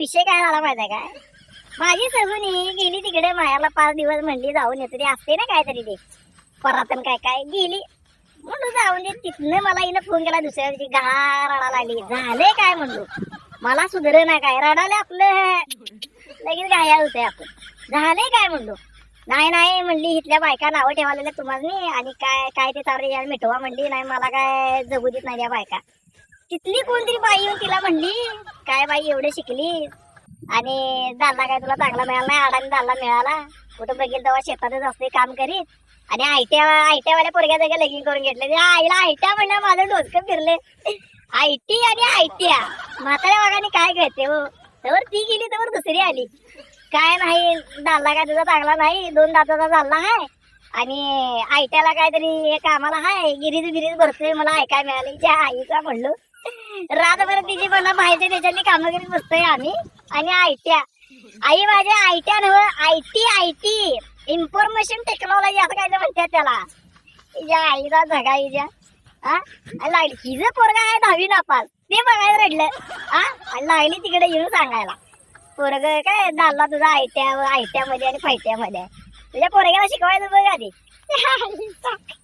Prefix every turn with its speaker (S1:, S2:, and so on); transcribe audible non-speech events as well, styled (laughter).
S1: विषय काय झाला माहिती आहे काय? माझी सगुनी गेली तिकडे मायाला पाच दिवस म्हणली जाऊन येतो ते असते ना काहीतरी ते. परातन काय काय गेली. म्हणून जाऊन दे तिथनं मला हिनं फोन केला दुसऱ्या दिवशी गहा रडायला लागली. झाले काय म्हणलो? मला सुधर ना काय रडाले आपलं लगेच गाया होते आपण झाले काय म्हणलो? नाही नाही म्हणली इथल्या बायका नावं ठेवालेल्या तुम्हाला आणि काय काय ते चालू यार मिठवा म्हणली. नाही मला काय जगू देत नाही या बायका. तिथली कोणतरी बाई येऊन तिला म्हणली काय बाई एवढे शिकली आणि दादा काय तुला चांगला मिळाला नाही आडाने दादा मिळाला? कुठं बघेल तेव्हा शेतातच असते काम करीत? आणि आयट्या आयट्यावाल्या पोरग्या जागा लगीन करून घेतले. आईला आयट्या म्हणलं माझं डोसकं फिरले. आयटी आणि आयट्या. म्हाताऱ्या वागाने काय कळते हो? तर ती गेली तर दुसरी आली. काय नाही दादा काय तुझा चांगला नाही दोन दाताचा झाला आहे आणि आयट्याला काहीतरी कामाला हाय गिरीज बिरीज भरतोय मला ऐकाय मिळाली. ज्या आईचा म्हणलो. रातभर तिची मला माहिती त्याच्यातली कामं करीत बसतोय आम्ही आणि आयट्या आई माझ्या आयट्या नव आयटी आयटी इन्फॉर्मेशन टेक्नॉलॉजी असं काय म्हणतात त्याला. तिच्या आईला झगा हिच्या हा लागली हिचं पोरगा आहे दहावी नापास ते बघायला रडलं. हा लागली तिकडे येऊन सांगायला. पोरग काय झाला तुझा आयट्या आयट्यामध्ये आणि फायट्यामध्ये तुझ्या पोरग्याला शिकवायचं बघ आधी. (laughs)